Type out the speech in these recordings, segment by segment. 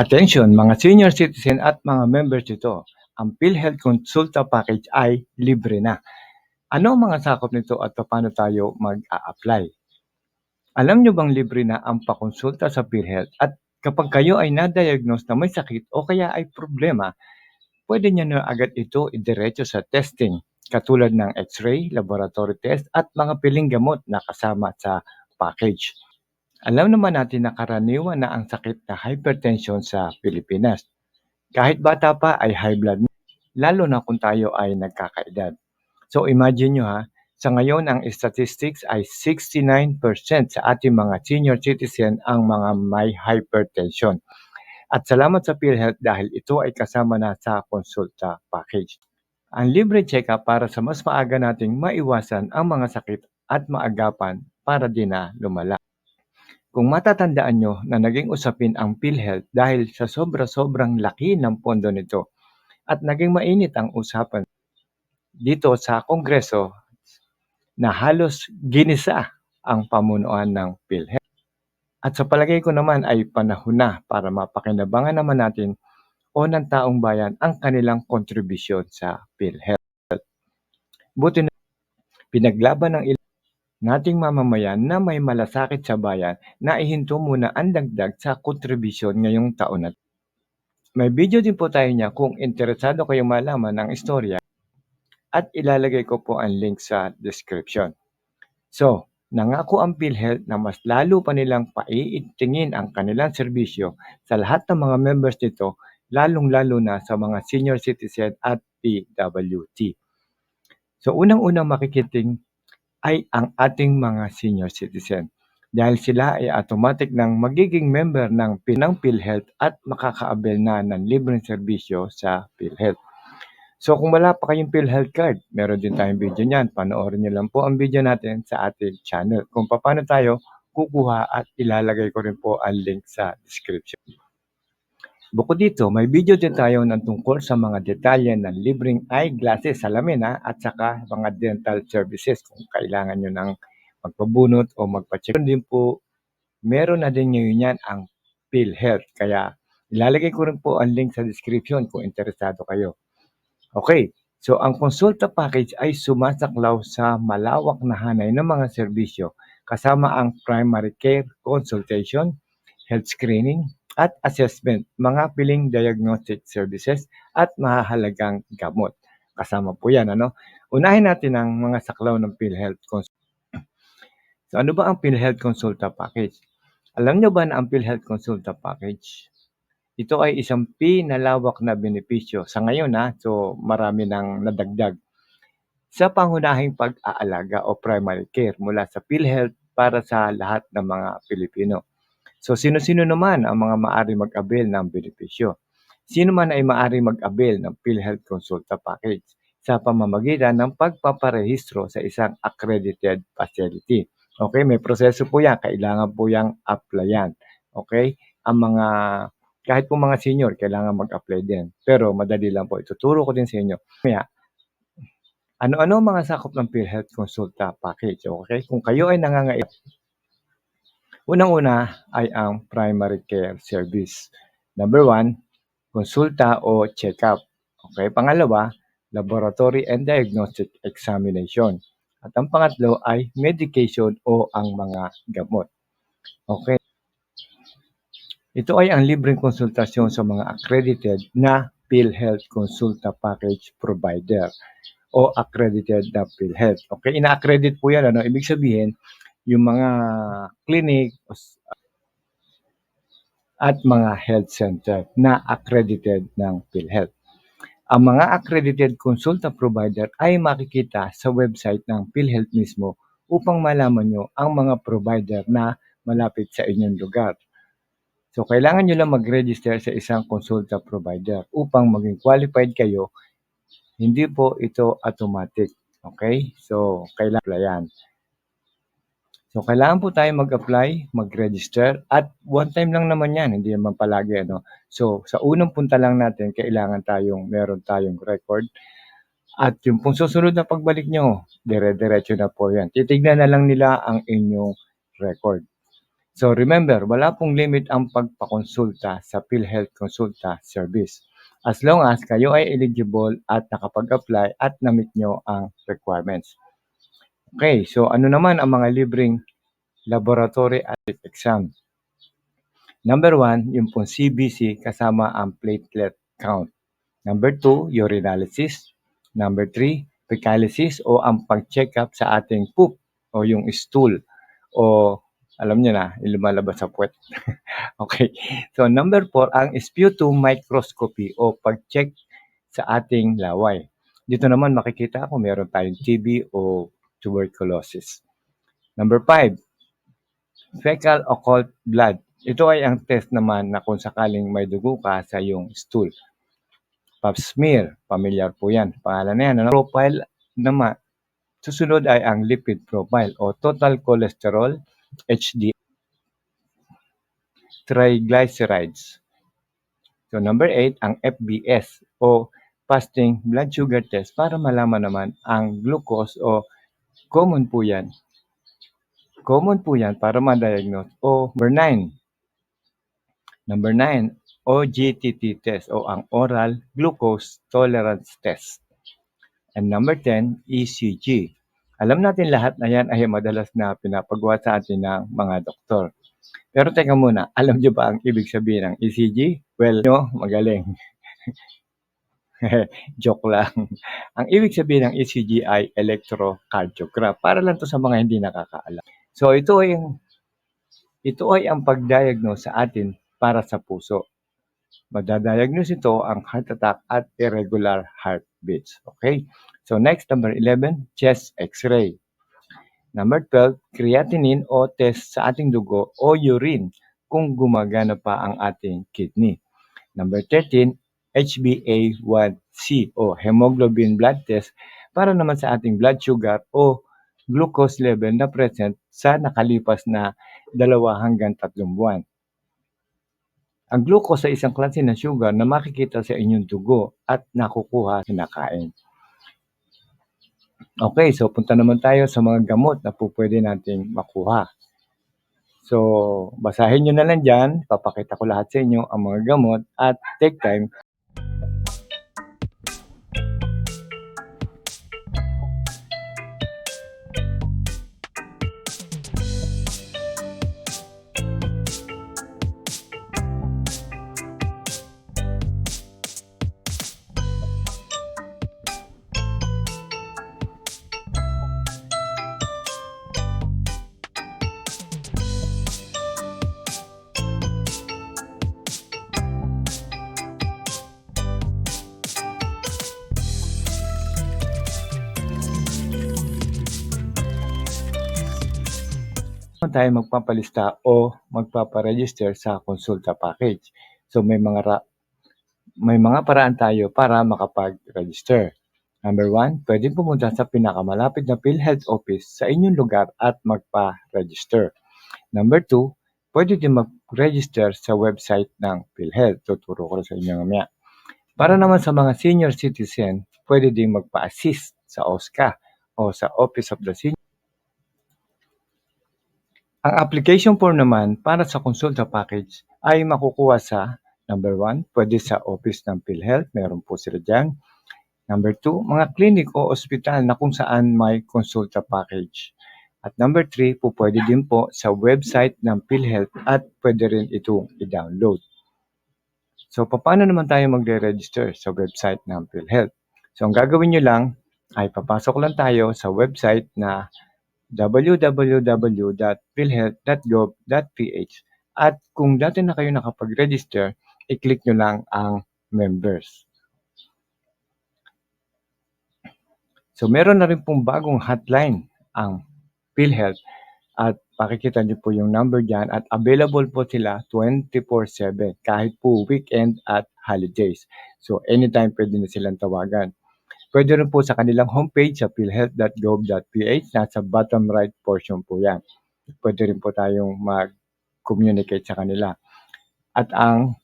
Attention mga senior citizen at mga members nito, ang PhilHealth Consulta Package ay libre na. Ano ang mga sakop nito at paano tayo mag-a-apply? Alam nyo bang libre na ang pakonsulta sa PhilHealth at kapag kayo ay na-diagnose na may sakit o kaya ay problema, pwede nyo na agad ito idiretso sa testing katulad ng x-ray, laboratory test at mga piling gamot na kasama sa package. Alam naman natin na karaniwan na ang sakit na hypertension sa Pilipinas. Kahit bata pa ay high blood, lalo na kung tayo ay nagkakaedad. So imagine nyo ha, sa ngayon ang statistics ay 69% sa ating mga senior citizen ang mga may hypertension. At salamat sa PhilHealth dahil ito ay kasama na sa konsulta package. Ang libre check-up para sa mas maaga nating maiwasan ang mga sakit at maagapan para di na lumala. Kung matatandaan nyo na naging usapin ang PhilHealth dahil sa sobra-sobrang laki ng pondo nito at naging mainit ang usapan dito sa Kongreso na halos ginisa ang pamunuan ng PhilHealth. At sa palagay ko naman ay panahon na para mapakinabangan naman natin o ng taong bayan ang kanilang kontribusyon sa PhilHealth. Buti na pinaglaban ng ilang nating mamamayan na may malasakit sa bayan na ihinto muna ang dagdag sa kontribusyon ngayong taon na. May video din po tayo niya kung interesado kayong malaman ng istorya at ilalagay ko po ang link sa description. So, nangako ang PhilHealth na mas lalo pa nilang paiitingin ang kanilang serbisyo sa lahat ng mga members nito, lalong-lalo na sa mga senior citizen at PWT. So, unang-unang makikiting ay ang ating mga senior citizen dahil sila ay automatic nang magiging member ng Pinang PhilHealth at makakaabel na ng libreng serbisyo sa PhilHealth. So kung wala pa kayong PhilHealth card, meron din tayong video niyan. Panoorin niyo lang po ang video natin sa ating channel kung paano tayo kukuha at ilalagay ko rin po ang link sa description. Bukod dito, may video din tayo ng tungkol sa mga detalye ng libreng eyeglasses, salamin ha, at saka mga dental services kung kailangan nyo ng magpabunot o magpa-check. din po, meron na din ngayon yan ang PhilHealth. Kaya ilalagay ko rin po ang link sa description kung interesado kayo. Okay, so ang konsulta package ay sumasaklaw sa malawak na hanay ng mga serbisyo kasama ang primary care consultation, health screening, at assessment, mga piling diagnostic services at mahahalagang gamot. Kasama po yan. Ano? Unahin natin ang mga saklaw ng PhilHealth Consult. So ano ba ang PhilHealth Consulta Package? Alam nyo ba na ang PhilHealth Consulta Package? Ito ay isang pinalawak na benepisyo. Sa ngayon ha, so marami nang nadagdag. Sa pangunahing pag-aalaga o primary care mula sa PhilHealth para sa lahat ng mga Pilipino. So sino-sino naman ang mga maari mag-avail ng benepisyo? Sino man ay maari mag-avail ng PhilHealth Consulta Package sa pamamagitan ng pagpaparehistro sa isang accredited facility. Okay, may proseso po yan. Kailangan po yung applyan. Okay? Ang mga, kahit po mga senior, kailangan mag-apply din. Pero madali lang po. Ituturo ko din sa inyo. Kaya, ano-ano mga sakop ng PhilHealth Consulta Package? Okay? Kung kayo ay nangangailangan Unang-una ay ang primary care service. Number one, konsulta o check-up. Okay, pangalawa, laboratory and diagnostic examination. At ang pangatlo ay medication o ang mga gamot. Okay. Ito ay ang libreng konsultasyon sa mga accredited na PhilHealth Consulta Package Provider o accredited na PhilHealth. Okay, ina-accredit po yan. Ano? Ibig sabihin, yung mga clinic at mga health center na accredited ng PhilHealth. Ang mga accredited consultant provider ay makikita sa website ng PhilHealth mismo upang malaman nyo ang mga provider na malapit sa inyong lugar. So, kailangan nyo lang mag-register sa isang consultant provider upang maging qualified kayo. Hindi po ito automatic. Okay? So, kailangan yan. So, kailangan po tayo mag-apply, mag-register, at one time lang naman yan, hindi naman palagi. Ano? So, sa unang punta lang natin, kailangan tayong, meron tayong record. At yung pong susunod na pagbalik nyo, dire-diretso na po yan. Titignan na lang nila ang inyong record. So remember, wala pong limit ang pagpakonsulta sa PhilHealth Consulta Service as long as kayo ay eligible at nakapag-apply at na-meet nyo ang requirements. Okay, so ano naman ang mga libreng laboratory at exam? Number one, yung pong CBC kasama ang platelet count. Number two, urinalysis. Number three, fecalysis o ang pag-check up sa ating poop o yung stool o alam niyo na, lumalabas sa puwet. okay. So number four, ang sputum microscopy o pag-check sa ating laway. Dito naman makikita kung meron tayong TB o tuberculosis. Number five, fecal occult blood. Ito ay ang test naman na kung sakaling may dugo ka sa iyong stool. Pap smear, familiar po yan. Pangalan na yan. Ano? Profile naman, susunod ay ang lipid profile o total cholesterol, HD, triglycerides. So number 8, ang FBS o fasting blood sugar test para malaman naman ang glucose o common po yan. Common po yan para ma-diagnose. O number 9, number 9, OGTT test o ang oral glucose tolerance test. And number 10, ECG. Alam natin lahat na yan ay madalas na pinapagawa sa atin ng mga doktor. Pero teka muna, alam nyo ba ang ibig sabihin ng ECG? Well, no, magaling. Joke lang. Ang ibig sabihin ng ECG ay electrocardiogram. Para lang to sa mga hindi nakakaalam. So ito ay ito ay ang pag-diagnose sa atin para sa puso. Madadiagnose ito ang heart attack at irregular heartbeats. Okay? So next, number 11, chest x-ray. Number 12, creatinine o test sa ating dugo o urine kung gumagana pa ang ating kidney. Number 13, HbA1c o hemoglobin blood test para naman sa ating blood sugar o glucose level na present sa nakalipas na dalawa hanggang tatlong buwan. Ang glucose ay isang klase ng sugar na makikita sa inyong dugo at nakukuha sa kinakain. Okay, so punta naman tayo sa mga gamot na po pwede nating makuha. So, basahin nyo na lang dyan. Papakita ko lahat sa inyo ang mga gamot at take time tayo magpapalista o magpaparegister sa consulta package. So may mga ra- may mga paraan tayo para makapag-register. Number one, pwede pumunta sa pinakamalapit na PhilHealth office sa inyong lugar at magpa-register. Number two, pwede din mag-register sa website ng PhilHealth. Tuturo ko sa inyo mamaya. Para naman sa mga senior citizen, pwede din magpa-assist sa OSCA o sa Office of the Senior ang application form naman para sa consulta package ay makukuha sa number 1, pwede sa office ng PhilHealth, meron po sila dyan. Number 2, mga clinic o ospital na kung saan may consulta package. At number 3 po pwede din po sa website ng PhilHealth at pwede rin itong i-download. So paano naman tayo magre-register sa website ng PhilHealth? So ang gagawin nyo lang ay papasok lang tayo sa website na www.philhealth.gov.ph at kung dati na kayo nakapag-register, i-click nyo lang ang members. So meron na rin pong bagong hotline ang PhilHealth at pakikita niyo po yung number dyan at available po sila 24-7 kahit po weekend at holidays. So anytime pwede na silang tawagan. Pwede rin po sa kanilang homepage sa philhealth.gov.ph. Nasa bottom right portion po yan. Pwede rin po tayong mag-communicate sa kanila. At ang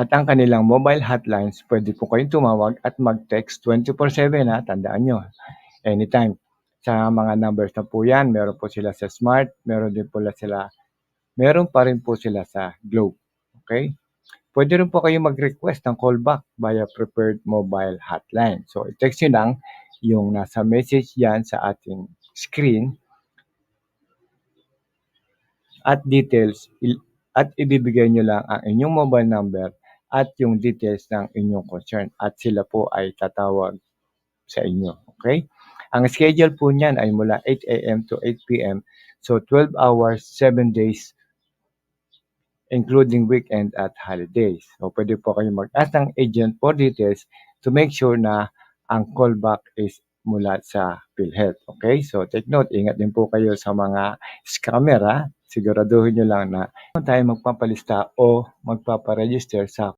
at ang kanilang mobile hotlines, pwede po kayong tumawag at mag-text 24-7 ha, tandaan nyo, anytime. sa mga numbers na po yan. Meron po sila sa Smart, meron din po sila, meron pa rin po sila sa Globe. Okay? Pwede rin po kayo mag-request ng callback via preferred mobile hotline. So, i-text nyo lang yung nasa message yan sa ating screen at details il- at ibibigay nyo lang ang inyong mobile number at yung details ng inyong concern at sila po ay tatawag sa inyo. Okay? Ang schedule po niyan ay mula 8 a.m. to 8 p.m. So 12 hours, 7 days including weekend at holidays. So pwede po kayo mag-ask ng agent for details to make sure na ang callback is mula sa PhilHealth. Okay? So take note, ingat din po kayo sa mga scammer ha. Siguraduhin nyo lang na tayo magpapalista o magpaparegister sa